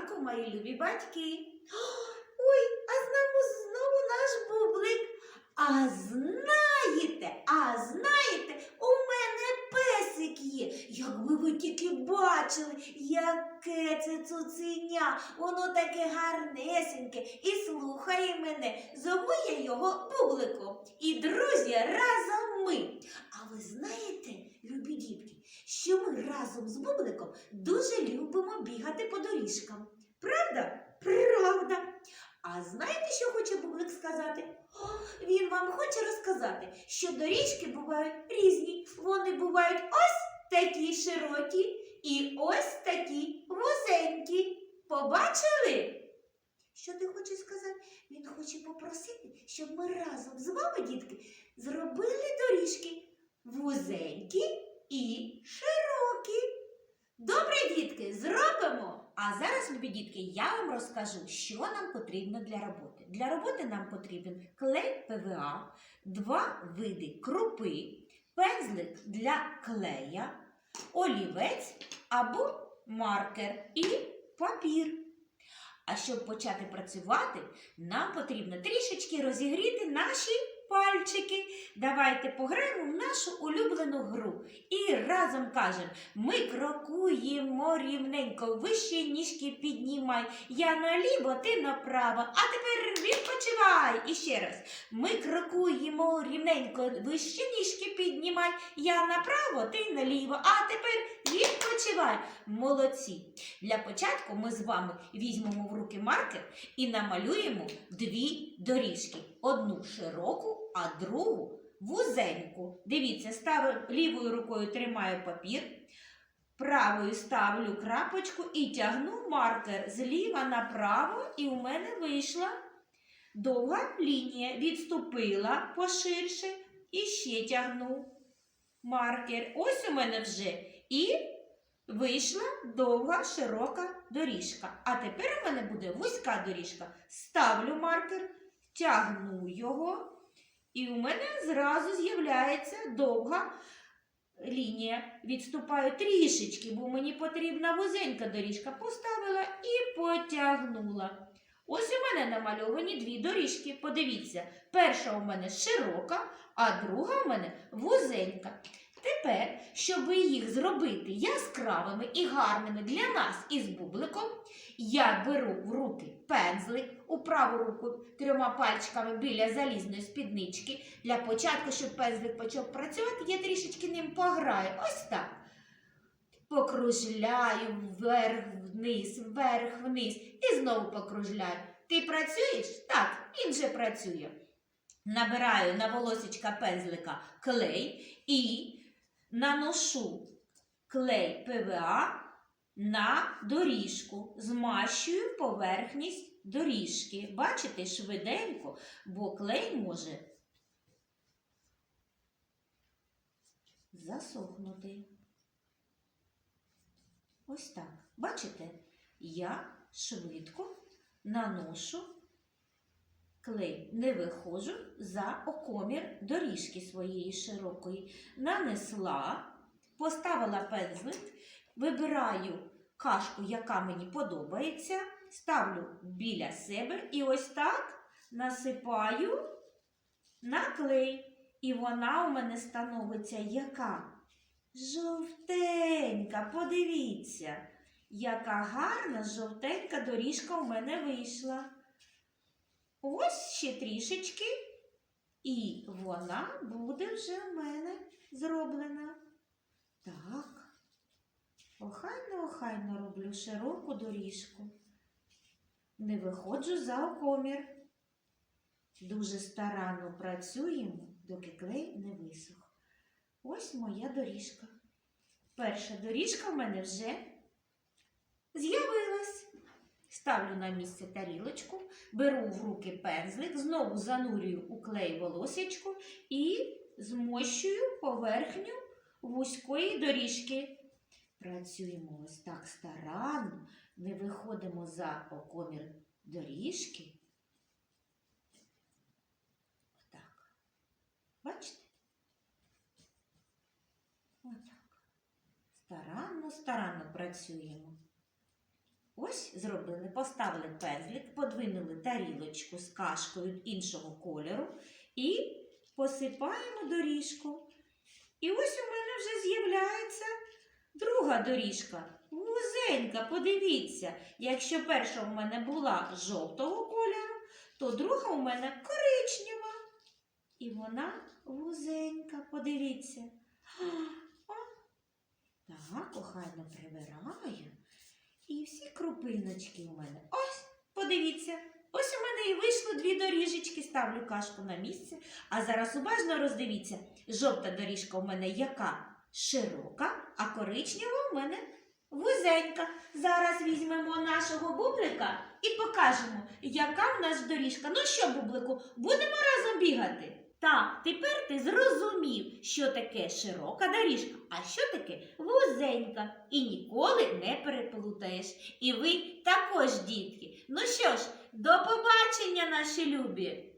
ранку, мої любі батьки. Ой, а з нами знову наш бублик. А знаєте, а знаєте, у мене песик є. Якби ви тільки бачили, яке це цуценя, воно таке гарнесеньке і слухає мене. Зову я його бубликом. І друзі, разом ми. А ви знаєте, любі дітки, що ми разом з бубликом дуже любимо бігати по доріжкам. Правда? Правда. А знаєте, що хоче бублик сказати? О, він вам хоче розказати, що доріжки бувають різні. Вони бувають ось такі широкі і ось такі вузенькі. Побачили? Що ти хочеш сказати? Він хоче попросити, щоб ми разом з вами, дітки, зробили доріжки вузенькі і широкі. Добре, дітки, зробимо. А зараз, любі дітки, я вам розкажу, що нам потрібно для роботи. Для роботи нам потрібен клей ПВА, два види крупи, пензлик для клея, олівець або маркер і папір. А щоб почати працювати, нам потрібно трішечки розігріти наші пальчики. Давайте пограємо в нашу улюблену гру. І разом кажемо: ми крокуємо рівненько, вище ніжки піднімай. Я наліво, ти направо. А тепер відпочивай. І ще раз. Ми крокуємо рівненько, вище ніжки піднімай. Я направо, ти наліво. А тепер відпочивай. Молодці. Для початку ми з вами візьмемо в руки маркер і намалюємо дві доріжки: одну широку, а другу вузеньку. Дивіться, ставлю лівою рукою тримаю папір, правою ставлю крапочку і тягну маркер зліва направо, і у мене вийшла довга лінія. Відступила поширше і ще тягну маркер. Ось у мене вже і вийшла довга широка доріжка. А тепер у мене буде вузька доріжка. Ставлю маркер, тягну його, і у мене зразу з'являється довга лінія. Відступаю трішечки, бо мені потрібна вузенька доріжка. Поставила і потягнула. Ось у мене намальовані дві доріжки. Подивіться, перша у мене широка, а друга у мене вузенька. Тепер, щоб їх зробити яскравими і гарними для нас із бубликом, я беру в руки пензлик у праву руку трьома пальчиками біля залізної спіднички. Для початку, щоб пензлик почав працювати, я трішечки ним пограю. Ось так. Покружляю вверх, вниз, вверх, вниз і знову покружляю. Ти працюєш? Так, він же працює. Набираю на волосічка пензлика клей і наношу клей ПВА на доріжку, змащую поверхність доріжки. Бачите, швиденько, бо клей може засохнути. Ось так. Бачите, я швидко наношу клей, не виходжу за окомір доріжки своєї широкої. Нанесла, поставила пензлик, вибираю кашку, яка мені подобається, ставлю біля себе і ось так насипаю на клей. І вона у мене становиться яка? Жовтенька, подивіться, яка гарна жовтенька доріжка у мене вийшла. Ось ще трішечки, і вона буде вже в мене зроблена. Так, охайно, охайно роблю широку доріжку. Не виходжу за окомір. Дуже старанно працюємо, доки клей не висох. Ось моя доріжка. Перша доріжка в мене вже з'явилась. Ставлю на місце тарілочку, беру в руки пензлик, знову занурюю у клей волосечку і змощую поверхню вузької доріжки. Працюємо ось так старанно, не виходимо за окомір доріжки. Отак. Бачите? Отак. Старанно, старанно працюємо. Ось зробили, поставили пензлик, подвинули тарілочку з кашкою іншого кольору і посипаємо доріжку. І ось у мене вже з'являється друга доріжка. Вузенька, подивіться, якщо перша у мене була жовтого кольору, то друга у мене коричнева. І вона вузенька, подивіться. О, так, охайно прибираю. І всі крупиночки у мене. Ось, подивіться. Ось у мене і вийшло дві доріжечки, ставлю кашку на місце. А зараз уважно роздивіться. Жовта доріжка у мене яка широка, а коричнева у мене вузенька. Зараз візьмемо нашого бублика і покажемо, яка в нас доріжка. Ну що, бублику, будемо разом бігати? Так, тепер ти зрозумів, що таке широка доріжка, а що таке вузенька. І ніколи не переплутаєш. І ви також, дітки. Ну що ж, до побачення, наші любі!